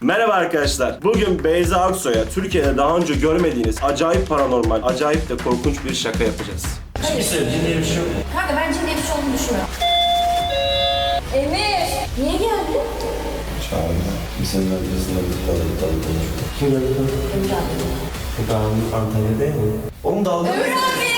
Merhaba arkadaşlar. Bugün Beyza Aksoy'a Türkiye'de daha önce görmediğiniz acayip paranormal, acayip de korkunç bir şaka yapacağız. Hayır. Sevdiğin diye bir şey yok. Kanka ben cin diye bir şey olduğunu düşünmüyorum. Emir! Niye geldin? Çağırdı. İnsanlar yazıları dalı dalı konuşuyor. Kim geldi? Emir abi. Ben Antalya'da mi? Oğlum dalga Emir abi!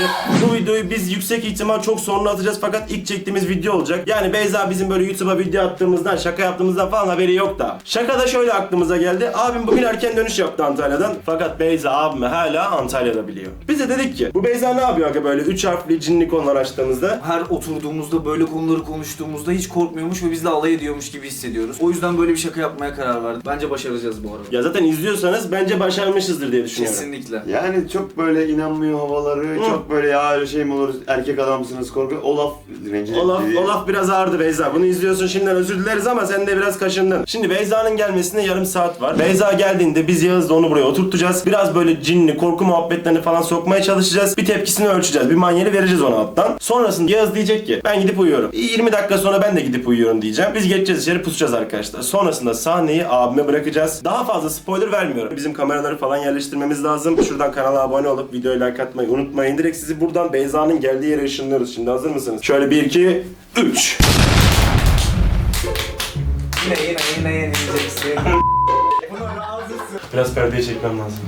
Ya! Bu videoyu biz yüksek ihtimal çok sonra atacağız fakat ilk çektiğimiz video olacak. Yani Beyza bizim böyle YouTube'a video attığımızdan, şaka yaptığımızdan falan haberi yok da. Şaka da şöyle aklımıza geldi. Abim bugün erken dönüş yaptı Antalya'dan. Fakat Beyza abimi hala Antalya'da biliyor. Biz de dedik ki bu Beyza ne yapıyor aga böyle 3 harfli cinli konular açtığımızda? her oturduğumuzda böyle konuları konuştuğumuzda hiç korkmuyormuş ve bizle alay ediyormuş gibi hissediyoruz. O yüzden böyle bir şaka yapmaya karar verdik. Bence başaracağız bu arada. Ya zaten izliyorsanız bence başarmışızdır diye düşünüyorum. Kesinlikle. Yani çok böyle inanmıyor havaları, çok böyle ya öyle şey mi olur, erkek adamsınız korku. Olaf rencide Olaf, etti. Olaf biraz ağırdı Beyza. Bunu izliyorsun şimdiden özür dileriz ama sen de biraz kaşındın. Şimdi Beyza'nın gelmesine yarım saat var. Beyza geldiğinde biz Yağız'la onu buraya oturtacağız. Biraz böyle cinli, korku muhabbetlerini falan sokmaya çalışacağız. Bir tepkisini ölçeceğiz. Bir manyeli vereceğiz ona alttan. Sonrasında Yağız diyecek ki ben gidip uyuyorum. 20 dakika sonra ben de gidip uyuyorum diyeceğim. Biz geçeceğiz içeri pusacağız arkadaşlar. Sonrasında sahneyi abime bırakacağız. Daha fazla spoiler vermiyorum. Bizim kameraları falan yerleştirmemiz lazım. Şuradan kanala abone olup videoyu like atmayı unutmayın. Direkt sizi buradan Beyza'nın geldiği yere ışınlıyoruz. Şimdi hazır mısınız? Şöyle 1 2 3 Yine yine yine yenileceksin. Biraz perdeyi çekmem lazım.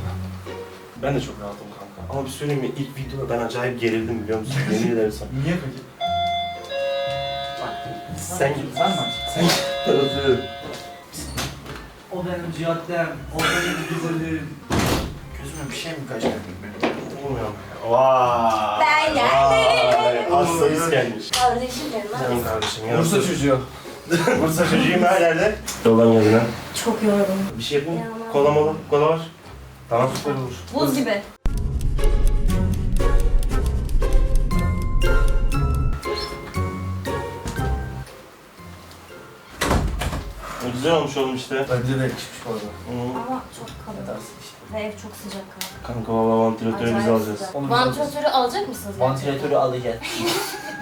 Ben de çok rahatım kanka. Ama bir söyleyeyim mi? İlk videoda ben acayip gerildim biliyor musun? Yemin ederim sana. Niye peki? Sen git. Sen mi? Sen git. Tarafı. O benim cihatlem, o benim güzelim. Gözüme bir şey mi kaçtı? Vay. Ben Vay. Hastayız gelmiş. Kardeşim benim lan. Canım kardeşim ya. Bursa çocuğu. Bursa çocuğuyum her yerde. Yoldan geldin ha. Çok yorgun. Bir şey yapayım mı? Kola mola. Kola var. Tamam süper olur. Buz gibi. Güzel olmuş oğlum işte. Bence de yakışmış bu arada. Hı. Ama çok kalın. Ve ev çok sıcak kanka. Kanka valla vantilatörü biz Acayip alacağız. sıcak. Onu biz Vantilatörü alacak mısınız? Vantilatörü alacağız.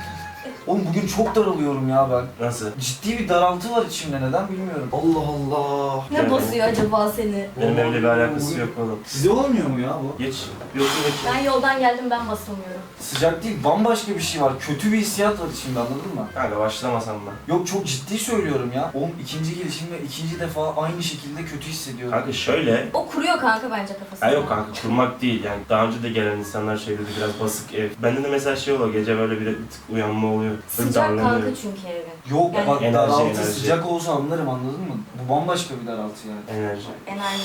Oğlum bugün çok daralıyorum ya ben. Nasıl? Ciddi bir daraltı var içimde neden bilmiyorum. Allah Allah. Ne basıyor acaba seni? Benim evle bir alakası yok oğlum. Size olmuyor mu ya bu? Geç. Yoksa geç. Ben yoldan geldim ben basılmıyorum. Sıcak değil bambaşka bir şey var. Kötü bir hissiyat var içimde anladın mı? Kanka başlamasam ben. Yok çok ciddi söylüyorum ya. Oğlum ikinci gelişimde ikinci defa aynı şekilde kötü hissediyorum. Kanka şöyle. O kuruyor kanka bence kafasını. Ha yok kanka kurmak değil yani daha önce de gelen insanlar şey dedi biraz basık ev. Bende de mesela şey oluyor gece böyle bir, bir tık uyanma oluyor. Sıcak kanka darlanıyorum. çünkü evin. Yok Yani- bak Enerji, daraltı enerji. sıcak olsa anlarım anladın mı? Bu bambaşka bir daraltı yani. Enerji. Enerji.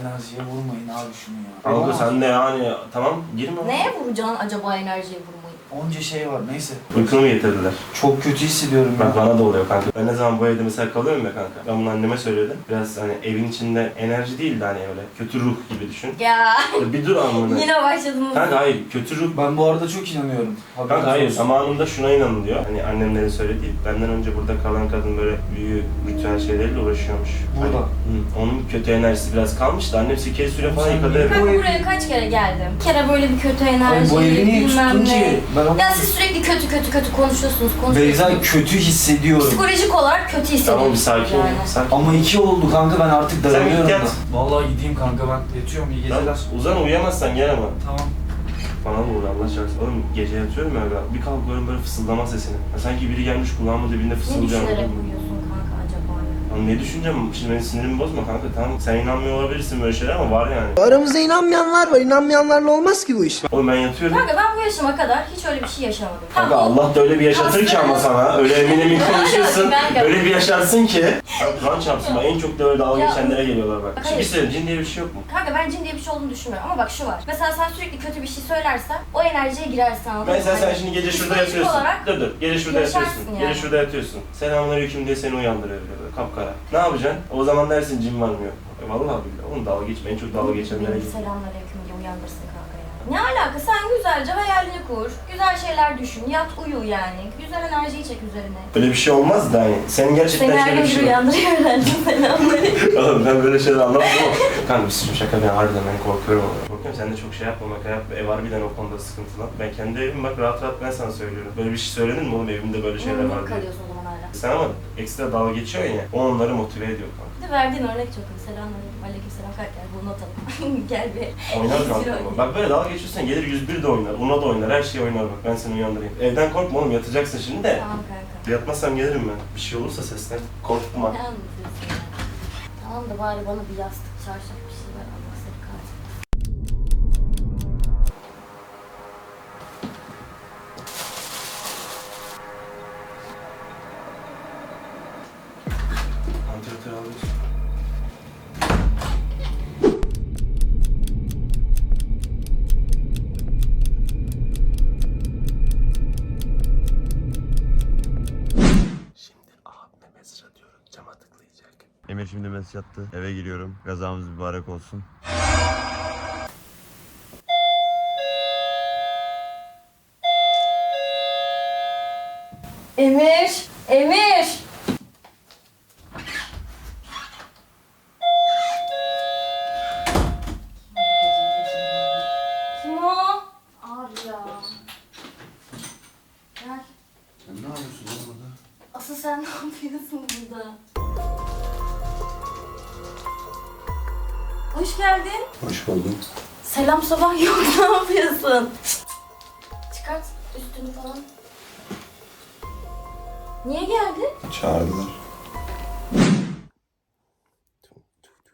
Enerjiye vurmayın abi şunu ya. Kanka Ama sen de yani tamam girme. Neye vuracaksın acaba enerjiyi? Onca şey var neyse. Uykumu getirdiler. Çok kötü hissediyorum ya. bana da oluyor kanka. Ben ne zaman bu evde mesela kalıyorum ya kanka. Ben bunu anneme söyledim. Biraz hani evin içinde enerji değil de hani öyle kötü ruh gibi düşün. Ya Ya bir dur anlamını. yine başladınız. Kanka hayır kötü ruh Ben bu arada çok inanıyorum. Haberiniz Kanka hayır olsun. zamanında şuna inanılıyor. Hani annemlerin söylediği. Benden önce burada kalan kadın böyle büyü ritüel şeylerle uğraşıyormuş. Burada. Hani, hı, onun kötü enerjisi biraz kalmış da annem sikeyi süre falan Sen yıkadı niye- evi. Kanka buraya kaç kere geldim? Bir kere böyle bir kötü enerji, Ay bu evi niye bilmem tuttun ne. ki? Ben onu... Ya siz sürekli kötü kötü kötü konuşuyorsunuz, konuşuyorsunuz. Beyza kötü hissediyorum. Psikolojik olarak kötü hissediyorsunuz. Tamam bir sakin ol. yani. Sakin. Ama iki oldu kanka ben artık Sen dayanıyorum git da. yat. Vallahi gideyim kanka ben yatıyorum iyi Lan geceler. uzan uyuyamazsan gel ama. Tamam. Bana olur Allah şarkısı. Oğlum gece yatıyorum ya. Bir kalkıyorum böyle fısıldama sesini. Ya sanki biri gelmiş kulağımın dibinde Ne fısıldıyor. düşünerek uyuyorsun? Lan ne düşüneceğim? Şimdi benim sinirimi bozma kanka tamam. Sen inanmıyor olabilirsin böyle şeyler ama var yani. Aramızda inanmayanlar var. İnanmayanlarla olmaz ki bu iş. Oğlum ben yatıyorum. Kanka ben bu yaşıma kadar hiç öyle bir şey yaşamadım. Kanka Allah da öyle bir yaşatır ki ama sana. Öyle emin emin konuşuyorsun. Kanka. öyle bir yaşarsın ki. Kur'an çarpsın bak en çok da öyle dalga Ya. geçenlere geliyorlar bak. Hayır. Şimdi bir söyleyeyim cin diye bir şey yok mu? Kanka ben cin diye bir şey olduğunu düşünmüyorum ama bak şu var. Mesela sen sürekli kötü bir şey söylersen o enerjiye girersin anladın mı? Mesela sen Hani şimdi gece şurada psikolojik yatıyorsun. olarak Dur dur. Gece şurada yaşarsın yatıyorsun. yani. Gece şurada yatıyorsun. Selamünaleyküm diye seni uyandırıyor böyle kapkara. Ne yapacaksın? O zaman dersin cin var mı yok mu? E, Vallahi billahi. Oğlum dalga geçme. En çok dalga geçenlere Beni git. selamünaleyküm diye uyandırsın kanka ya. Ne alaka? Sen güzelce hayalini kur. Güzel şeyler düşün. Yat uyu yani. Güzel enerjiyi çek üzerine. Böyle bir şey olmaz da hani. Senin gerçekten Seni her şöyle gün bir bir şey var. uyandırıyor herhalde selamünaleyküm. Oğlum ben böyle şeyler anlamadım ama. Kanka bir sürü şaka ben harbiden ben korkuyorum ama. Korkuyorum sen de çok şey yapma bak yap. Ev harbiden o konuda sıkıntılı. Ben kendi evim bak rahat rahat ben sana söylüyorum. Böyle bir şey söylenir mi oğlum evimde böyle şeyler var diye. kalıyorsun. Sen ama ekstra dalga geçiyorsun ya. O onları motive ediyor kanka. Bir de verdiğin örnek çok iyi. Selamünaleyküm. Aleykümselam. Kalk gel bunu atalım. gel bir. Oynar kanka. Bak böyle dalga geçiyorsan gelir 101 de oynar. Una da oynar. Her şey oynar bak. Ben seni uyandırayım. Evden korkma oğlum yatacaksın şimdi de. Tamam kanka. Yatmazsam gelirim ben. Bir şey olursa seslen. Korkma. Ne anlatıyorsun ya? Tamam da bari bana bir yastık, çarşaf mesaj attı. Eve giriyorum. Gazamız mübarek olsun. Emir! Emir! Kim o? Abi ya. Gel. Sen ne yapıyorsun lan burada? Asıl sen ne yapıyorsun burada? Hoş geldin. Hoş buldum. Selam sabah yok ne yapıyorsun? Çıkart üstünü falan. Niye geldin? Çağırdılar.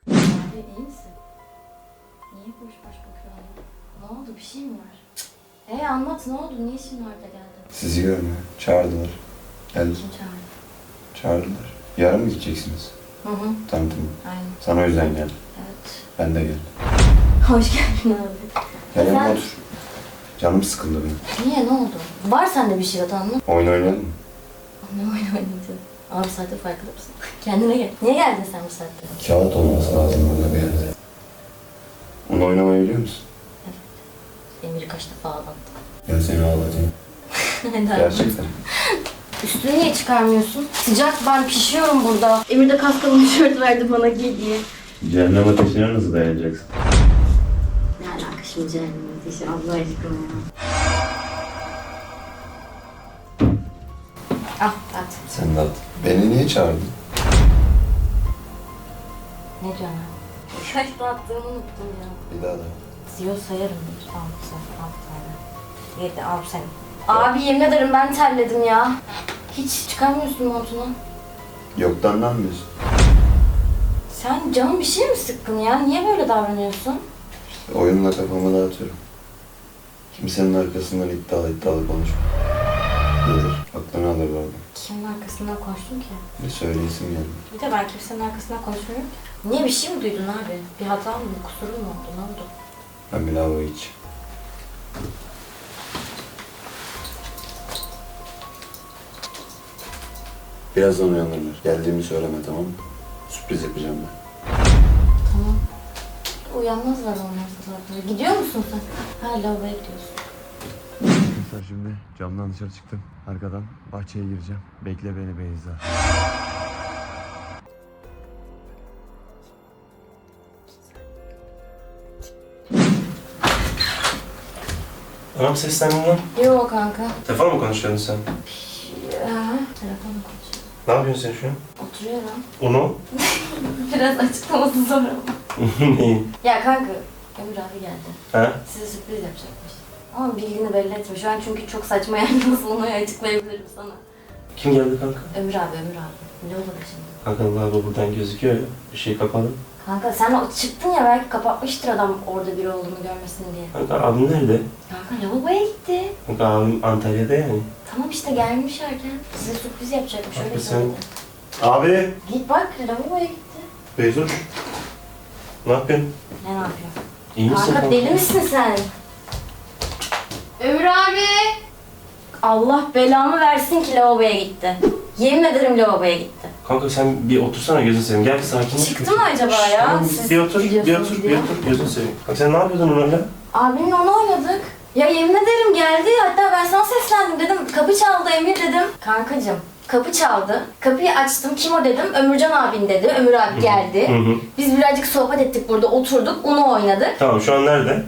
Abi iyi misin? Niye boş boş bakıyorsun? Ne oldu bir şey mi var? Ee anlat ne oldu? Niye şimdi orada geldin? Sizi görmeye çağırdılar. Geldim. Kim çağırdı? Çağırdılar. Yarın mı gideceksiniz? Hı hı Tanıtım. aynen Sana o yüzden geldim. evet. Ben de geldim. Hoş geldin abi. Gel yanıma Sen- otur. Canım sıkıldı benim. Niye ne oldu? Var sende bir şey anlat. Oyun oynayalım mı? Ne oyun oynayacağız? Abi saatte farkında mısın? Kendine gel. Niye geldin sen bu saatte? Kağıt olması lazım burada bir yerde. Onu oynamayı biliyor musun? Emir'i kaç defa ağlattım. Ben seni ağlatayım. Neden? Gerçekten. Üstünü niye çıkarmıyorsun? Sıcak ben pişiyorum burada. Emir de kaskalın tişört verdi bana giy diye. Cehennem ateşine nasıl dayanacaksın? Ne alaka şimdi cehennem ateşi Allah aşkına ya. Al at. Sen de at. Beni niye çağırdın? Ne diyorsun ya? Kaçta attığımı unuttum ya. Bir daha da. Ziyo sayarım bir. Altı, altı tane. Yedi, al sen. Abi yemin ederim ben terledim ya. Hiç çıkarmıyorsun montunu. Yoktan ne anlıyorsun? Sen canın bir şey mi sıkkın ya? Niye böyle davranıyorsun? Oyunla kafamı dağıtıyorum. Kimsenin arkasından iddialı iddialı konuşma. Gelir. Aklını alır orada. Kimin arkasından konuştun ki? Bir söyleyesim geldi. Bir de ben kimsenin arkasından konuşmuyorum. Niye bir şey mi duydun abi? Bir hata mı, bir kusurun mu oldu? Ne oldu? Ben bir lavaboya gideceğim. Birazdan uyanırlar. Geldiğimi söyleme tamam mı? Sürpriz yapacağım ben. Tamam. Uyanmazlar olmazlar. Gidiyor musun sen? Ha lavaboya gidiyorsun. Arkadaşlar şimdi camdan dışarı çıktım. Arkadan bahçeye gireceğim. Bekle beni Beyza. Anam seslendin lan. Yok kanka. Telefon mu konuşuyordun sen? Ne yapıyorsun sen şu an? Oturuyorum. Onu? Biraz açıklaması zor ama. Neyin? Ya kanka, Ömür abi geldi. Ha? Size sürpriz yapacakmış. Ama bildiğini belli etme. Şu an çünkü çok saçma yani nasıl onu açıklayabilirim sana. Kim geldi kanka? Ömür abi, Ömür abi. Ne olur şimdi? Kanka lavabo buradan gözüküyor ya. Bir şey kapalı. Kanka sen o çıktın ya belki kapatmıştır adam orada biri olduğunu görmesin diye. Kanka abim nerede? Kanka lavaboya gitti. Kanka abim Antalya'da yani. Tamam işte gelmiş erken. Size sürpriz yapacakmış öyle Kanka sen- söyledi. Abi. Git bak lavaboya gitti. Beyzoş. Ne yapıyorsun? Ne yapıyor? İyi misin Kanka deli misin sen? Ömür abi. Allah belamı versin ki lavaboya gitti. Yemin ederim lavaboya gitti. Kanka sen bir otursana gözünü seveyim. Gel bir sakinlik. Çıktı mı acaba ya? Siz bir otur, bir biliyorsunuz otur, diye. bir otur. Gözünü seveyim. Kanka sen ne yapıyordun Ömer'le? Abimle onu oynadık. Ya yemin ederim geldi. Hatta ben sana seslendim dedim. Kapı çaldı Emir dedim. Kankacım kapı çaldı. Kapıyı açtım. Kim o dedim. Ömürcan abin dedi. Ömür abi geldi. Hı hı. Biz birazcık sohbet ettik burada. Oturduk. Onu oynadık. Tamam şu an nerede?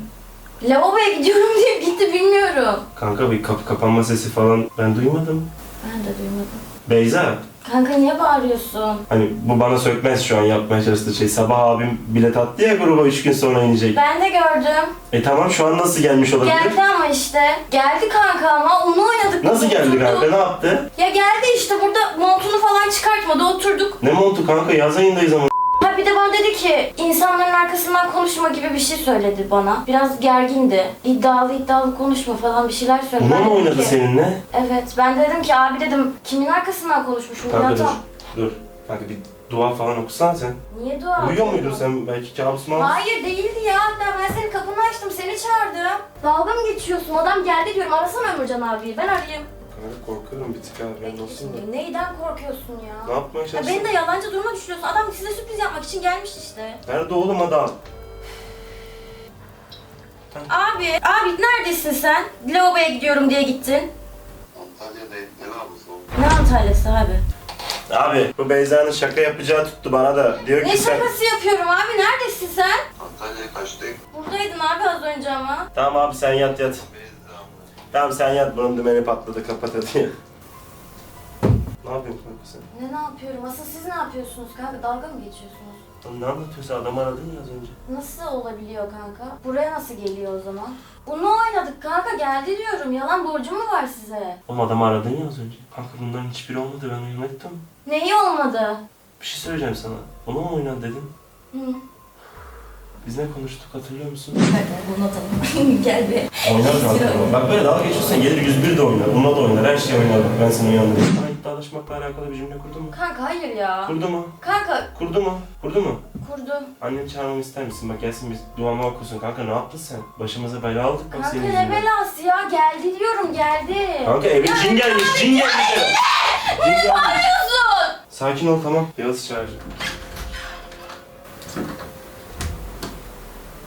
Lavaboya gidiyorum diye gitti bilmiyorum. Kanka bir kapı kapanma sesi falan ben duymadım. Ben de duymadım. Beyza, Kanka niye bağırıyorsun? Hani bu bana sökmez şu an yapmaya çalıştığı şey. Sabah abim bilet attı ya gruba 3 gün sonra inecek. Ben de gördüm. E tamam şu an nasıl gelmiş olabilir? Geldi ama işte. Geldi kanka ama onu oynadık. Nasıl geldi Oturdu. kanka ne yaptı? Ya geldi işte burada montunu falan çıkartmadı oturduk. Ne montu kanka yaz ayındayız ama. Ha bir de bana dedi ki insanların arkasından konuşma gibi bir şey söyledi bana. Biraz gergindi. İddialı iddialı konuşma falan bir şeyler söyledi. Ben mı dedim oynadı ki- seninle? Evet ben dedim ki abi dedim kimin arkasından konuşmuşum Kanka dur. tam. Dur. Kanka bir dua falan okusan sen. Niye dua Uyuyor muydun sen? Belki kabus mu? Hayır değildi ya. Hatta ben senin kapını açtım, seni çağırdım. Dalga mı geçiyorsun? Adam geldi diyorum. Arasana Ömürcan abiyi. Ben arayayım. Kanka korkuyorum bir tık abi. Ben olsun da. Neyden korkuyorsun ya? Ne yapmaya Ya çalışıyorsun? beni de yalancı duruma düşürüyorsun. Adam size sürpriz yapmak için gelmiş işte. Nerede oğlum adam? Abi, abi neredesin sen? Lavaboya gidiyorum diye gittin. Antalya'dayım. Ne yapıyorsun? Ne Antalya'sı abi? Abi bu Beyza'nın şaka yapacağı tuttu bana da. Diyor Ne ki sen... şakası yapıyorum abi? Neredesin sen? Antalya'ya kaçtayım? Buradaydın abi az önce ama. Tamam abi sen yat yat. Mı? Tamam sen yat bunun dümeni patladı kapat hadi. ne yapıyorsun kanka sen? Ne ne yapıyorum? Asıl siz ne yapıyorsunuz kanka? Dalga mı geçiyorsunuz? Lan ne anlatıyorsun adam aradın ya az önce. Nasıl olabiliyor kanka? Buraya nasıl geliyor o zaman? Bunu oynadık kanka geldi diyorum. Yalan borcum mu var size? Oğlum adam aradın ya az önce. Kanka bunların hiçbiri olmadı ben uyumaktım. Neyi olmadı? Bir şey söyleyeceğim sana. Onu mu oynan dedin? Hı. Biz ne konuştuk hatırlıyor musun? Hadi bunu atalım. Gel be. Oynar kanka. Bak böyle dalga geçiyorsan gelir 101 de oynar. Bununla da oynar. Her şey oynar. Ben seni uyandırayım. Bana iddialaşmakla alakalı bir cümle kurdu mu? Kanka hayır ya. Kurdu mu? Kanka Kurdu mu? Kurdu mu? kurdum. Anneni çağırmamı ister misin? Bak gelsin biz duamı okusun. Kanka ne yaptın sen? Başımıza bela aldık bak Kanka senin ne yüzünden. belası ya? Geldi diyorum geldi. Kanka eve cin gelmiş, cin gelmiş eve. Cin gelmiş. Yapıyorsun. Sakin ol tamam. Yağız çağıracak.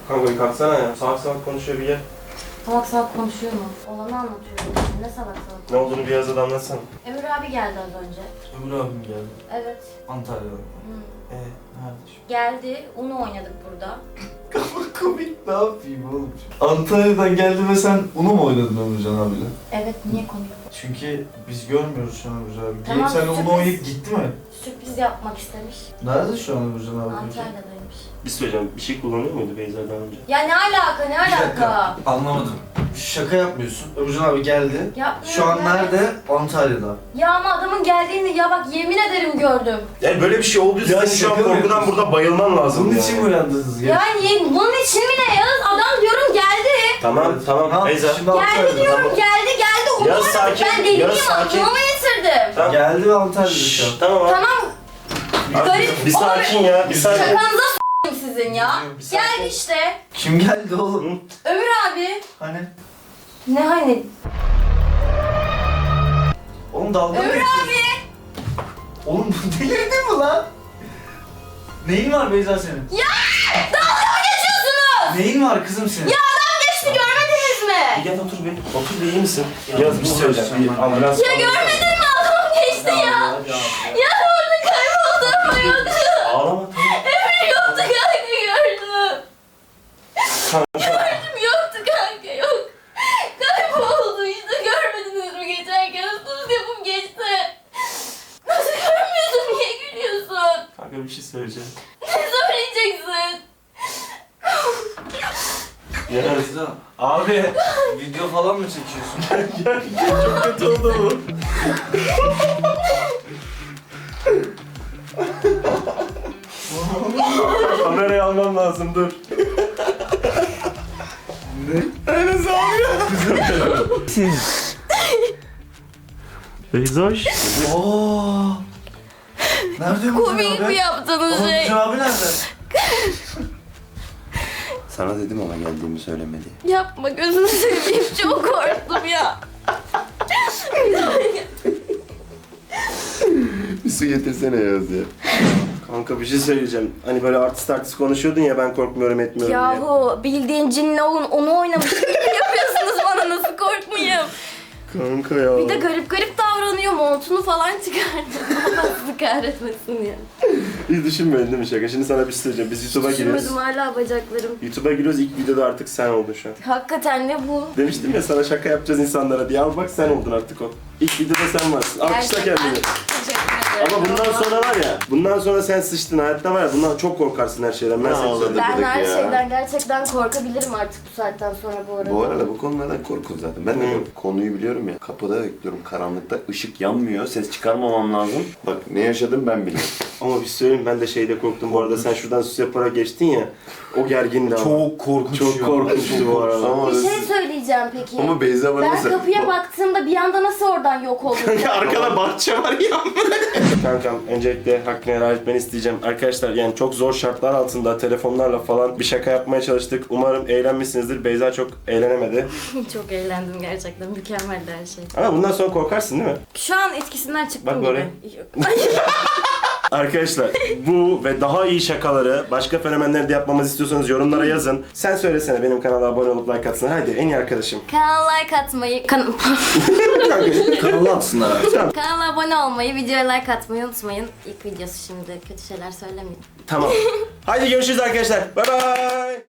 Kanka bir kalksana ya. Salak salak konuşuyor bir yer. Salak salak konuşuyor mu? Olanı anlatıyorum. Ne salak salak? Ne olduğunu bir Yağız'a da anlatsana. Emir abi geldi az önce. Ömür abim geldi. Evet. Antalya'dan. Hı. Ee, nerede şu? Geldi. Unu oynadık burada. Komik ne yapayım oğlum? Antalya'dan geldi ve sen onu mu oynadın Ömürcan abiyle? Evet niye komik? Çünkü biz görmüyoruz şu an Ömürcan abi. Tamam, Gelip sen sürpriz. onu oynayıp gitti mi? Sürpriz yapmak istemiş. Nerede şu an Ömürcan abi? peki? Bir söyleyeceğim. Bir şey kullanıyor muydu Beyza daha önce? Ya ne alaka ne Bir alaka? dakika. Anlamadım. Şaka yapmıyorsun. Ömürcan abi geldi. Yapmıyorum Şu an ya. nerede? Antalya'da. Ya ama adamın geldiğini ya bak yemin ederim gördüm. Yani böyle bir şey olduysa Ya senin şu an şaka mı korkudan yapıyorsun? burada bayılman lazım. Bunun yani. için mi uyandınız? ya? Yani bunun için mi ne Yağız? Adam diyorum geldi. Tamam tamam yaptı Beyza. şimdi Geldi Antalya'da? diyorum geldi geldi. Yağız oynadık. sakin, Ben deliyim Yağız sakin. aklıma mı getirdim? Tamam. Geldi ve Antalya'da şu Şşş, an. tamam abi. Tamam Abi, garip. Bir sakin ya. Bir sakin. şakanıza sizin ya. Bir sakin. Geldi işte. Kim geldi oğlum? Ömür abi. Hani? Ne hani? Oğlum dalga mı Ömür geçiyorsun? abi. Oğlum bu delirdi mi lan? Neyin var Beyza senin? Ya dalga mı geçiyorsunuz? Neyin var kızım senin? Ya adam geçti görmediniz mi? Bir gel otur bir. Otur bir iyi misin? Yaz bir şey söyleyeceğim. Bir ambulans Ya görmedin mi adam geçti ya? Ya orada kayboldu ama yoktu. Ağlama. Emir yoktu gördüm. Gördüm yoktu kanka yok. Kayboldu işte görmediniz mi geçerken sus yapıp geçti. Nasıl görmüyorsun niye gülüyorsun? Kanka bir şey söyleyeceğim. Ne söyleyeceksin? Yaz. Beyza. Abi video falan mı çekiyorsun? Çok kötü oldu bu. Kamerayı almam lazım dur. Abi ya. Beyzoş. Oo. Nerede Ömürcan Komik mi yaptığınız şey? Abi nerede? Sana dedim ama geldiğimi söylemedi. Yapma gözünü seveyim çok korktum ya. Bir su getirsene Yağız ya. Kanka bir şey söyleyeceğim. Hani böyle artist artist konuşuyordun ya ben korkmuyorum etmiyorum diye. Yahu bildiğin cinle onu, onu oynamış gibi yapıyorsunuz bana nasıl korkmayayım. Kanka ya. Bir de garip garip davranıyor montunu falan çıkardı. Allah kahretmesin ya. Hiç düşünmedin değil mi şaka? Şimdi sana bir şey söyleyeceğim. Biz YouTube'a giriyoruz. Düşünmedim hala bacaklarım. YouTube'a giriyoruz ilk videoda artık sen oldun şu an. Hakikaten ne bu? Demiştim ya sana şaka yapacağız insanlara diye. Al bak sen oldun artık o. İlk videoda sen varsın. Alkışla Gerçekten. kendini. Ama bundan sonra var ya, bundan sonra sen sıçtın hayatta var ya, bundan çok korkarsın her şeyden. Ben seni. Ben her ya. şeyden gerçekten korkabilirim artık bu saatten sonra bu arada. Bu arada bu konulardan korkun zaten. Ben de Hı. konuyu biliyorum ya. Kapıda bekliyorum karanlıkta. ışık yanmıyor. Ses çıkarmamam lazım. Bak ne yaşadım ben biliyorum. Ama bir şey söyleyeyim ben de şeyde korktum bu arada. Sen şuradan sus yaparak geçtin ya. O gergindi ama. Çok korkunç Çok ya. korkunçtu bu arada. Ama, Bir şey söyleyeceğim peki. ama Beyza bana ben mesela... kapıya baktığımda bir anda nasıl oradan yok oldum? Arkada bahçe var ya. Kankam öncelikle hakkını helal etmeni isteyeceğim. Arkadaşlar yani çok zor şartlar altında telefonlarla falan bir şaka yapmaya çalıştık. Umarım eğlenmişsinizdir. Beyza çok eğlenemedi. Çok eğlendim gerçekten. Mükemmeldi her şey. Ama bundan sonra korkarsın değil mi? Şu an etkisinden çıktım Bak gibi. böyle. Arkadaşlar bu ve daha iyi şakaları başka fenomenlerde yapmamızı istiyorsanız yorumlara yazın. Sen söylesene benim kanala abone olup like atsın. Hadi en iyi arkadaşım. Kanala like atmayı, kan- Kanala atsınlar abi. kanala abone olmayı, videoya like atmayı unutmayın. İlk videosu şimdi kötü şeyler söylemeyeyim. Tamam. Haydi görüşürüz arkadaşlar. Bay bay.